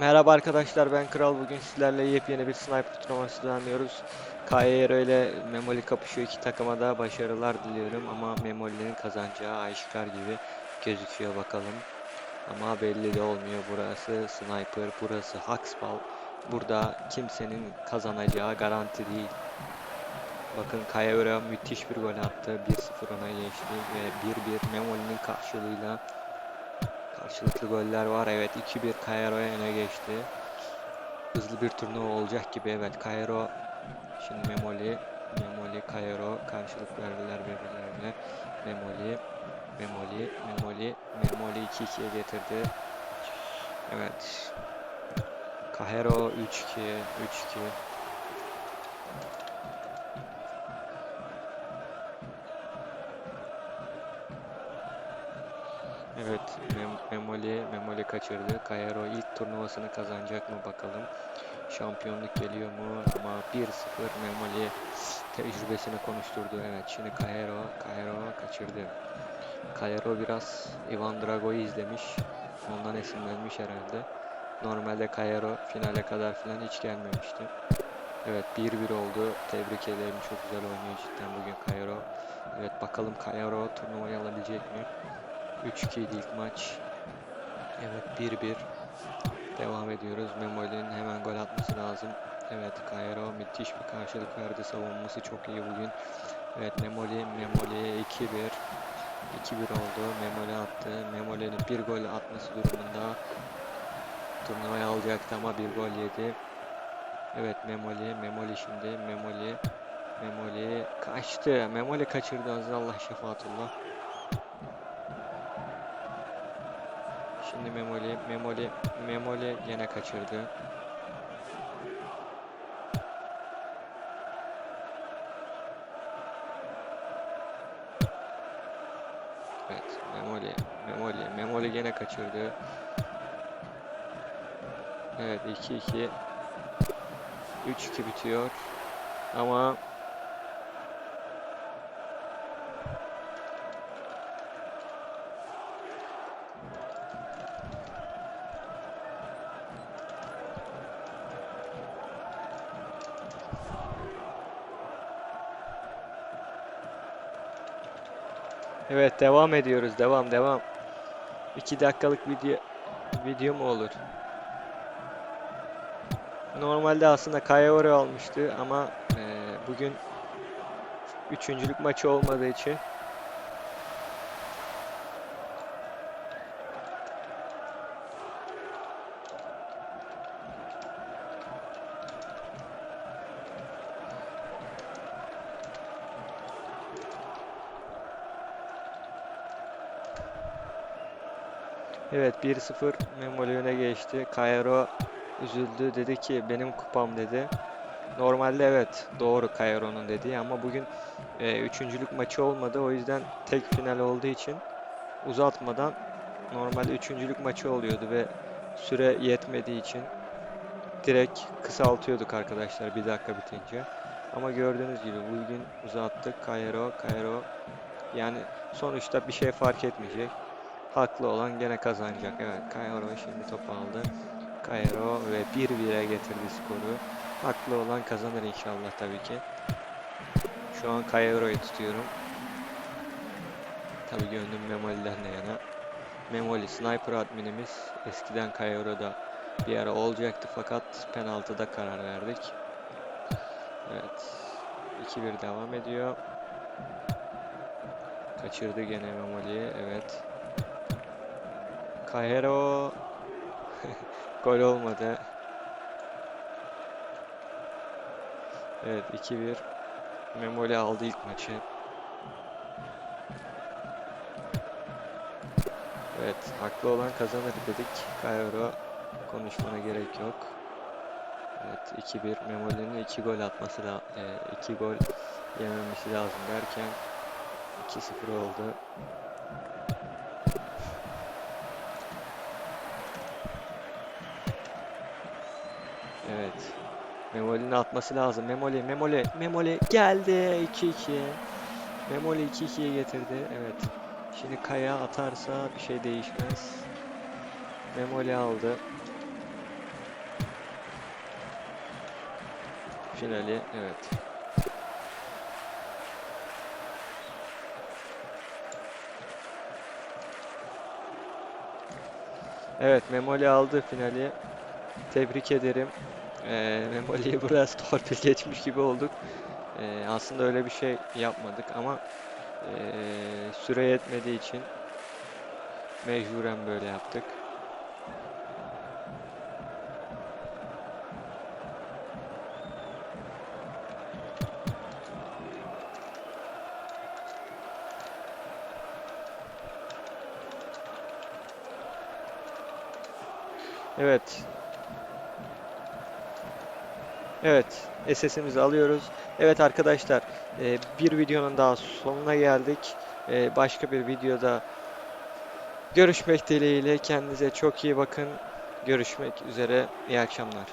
Merhaba arkadaşlar ben Kral bugün sizlerle yepyeni bir sniper turnuvası düzenliyoruz. Kayero ile Memoli kapışıyor iki takıma da başarılar diliyorum ama Memoli'nin kazanacağı aşikar gibi gözüküyor bakalım. Ama belli de olmuyor burası sniper burası Haxball. Burada kimsenin kazanacağı garanti değil. Bakın Kayero müthiş bir gol attı 1-0 ona geçti ve 1-1 Memoli'nin karşılığıyla Karşılıklı goller var. Evet 2-1 Cairo'ya öne geçti. Hızlı bir turnuva olacak gibi. Evet Cairo şimdi Memoli Memoli Cairo karşılık verdiler birbirlerine. Memoli Memoli Memoli Memoli 2-2'ye getirdi. Evet. Cairo 3-2 3-2 Evet, Mem Memoli, Memoli kaçırdı. Cairo ilk turnuvasını kazanacak mı bakalım. Şampiyonluk geliyor mu? Ama 1-0 Memoli tecrübesini konuşturdu. Evet, şimdi Cairo, Cairo kaçırdı. Cairo biraz Ivan Drago'yu izlemiş. Ondan esinlenmiş herhalde. Normalde Cairo finale kadar falan hiç gelmemişti. Evet 1-1 oldu. Tebrik ederim. Çok güzel oynuyor cidden bugün Cairo. Evet bakalım Cairo turnuvayı alabilecek mi? 3-2 idi ilk maç. Evet 1-1. Devam ediyoruz. Memoli'nin hemen gol atması lazım. Evet Cairo müthiş bir karşılık verdi. Savunması çok iyi bugün. Evet Memoli, Memoli 2-1. 2-1 oldu. Memoli attı. Memoli'nin bir gol atması durumunda turnuvayı alacaktı ama bir gol yedi. Evet Memoli, Memoli şimdi. Memoli, Memoli kaçtı. Memoli kaçırdı. Aziz Allah şefaatullah. Şimdi Memoli, Memoli, Memoli yine kaçırdı. Evet, Memoli, Memoli, Memoli yine kaçırdı. Evet, 2-2. 3-2 bitiyor. Ama Evet devam ediyoruz. Devam devam. 2 dakikalık video video mu olur? Normalde aslında Kayaori almıştı ama eee, bugün üçüncülük maçı olmadığı için Evet 1-0 Memoli öne geçti. Cairo üzüldü. Dedi ki benim kupam dedi. Normalde evet doğru Cairo'nun dediği ama bugün e, üçüncülük maçı olmadı. O yüzden tek final olduğu için uzatmadan normalde üçüncülük maçı oluyordu ve süre yetmediği için direkt kısaltıyorduk arkadaşlar bir dakika bitince. Ama gördüğünüz gibi bugün uzattık. Cairo, Cairo yani sonuçta bir şey fark etmeyecek. Haklı olan gene kazanacak. Evet Cairo şimdi top aldı. Cairo ve 1-1'e getirdi skoru. Haklı olan kazanır inşallah tabii ki. Şu an Cairo'yu tutuyorum. Tabii gönlüm Memoli'den de yana. Memoli sniper adminimiz. Eskiden Cairo'da bir ara olacaktı fakat penaltıda karar verdik. Evet. 2-1 devam ediyor. Kaçırdı gene Memoli'yi. Evet. Cairo gol olmadı. Evet 2-1. Memoli aldı ilk maçı. Evet haklı olan kazanır dedik. Cairo konuşmana gerek yok. Evet 2-1 Memoli'nin 2 gol atması da 2 gol yememesi lazım derken 2-0 oldu. Evet. Memoli'nin atması lazım. Memoli, Memoli, Memoli geldi. 2-2'ye. Memoli 2-2'ye getirdi. Evet. Şimdi Kaya atarsa bir şey değişmez. Memoli aldı. Finali evet. Evet Memoli aldı finali. Tebrik ederim. Ee, Memoli'yi biraz torpil geçmiş gibi olduk. Ee, aslında öyle bir şey yapmadık ama ee, süre yetmediği için mecburen böyle yaptık. Evet. Evet, SS'imizi alıyoruz. Evet arkadaşlar, e, bir videonun daha sonuna geldik. E, başka bir videoda görüşmek dileğiyle. Kendinize çok iyi bakın. Görüşmek üzere. İyi akşamlar.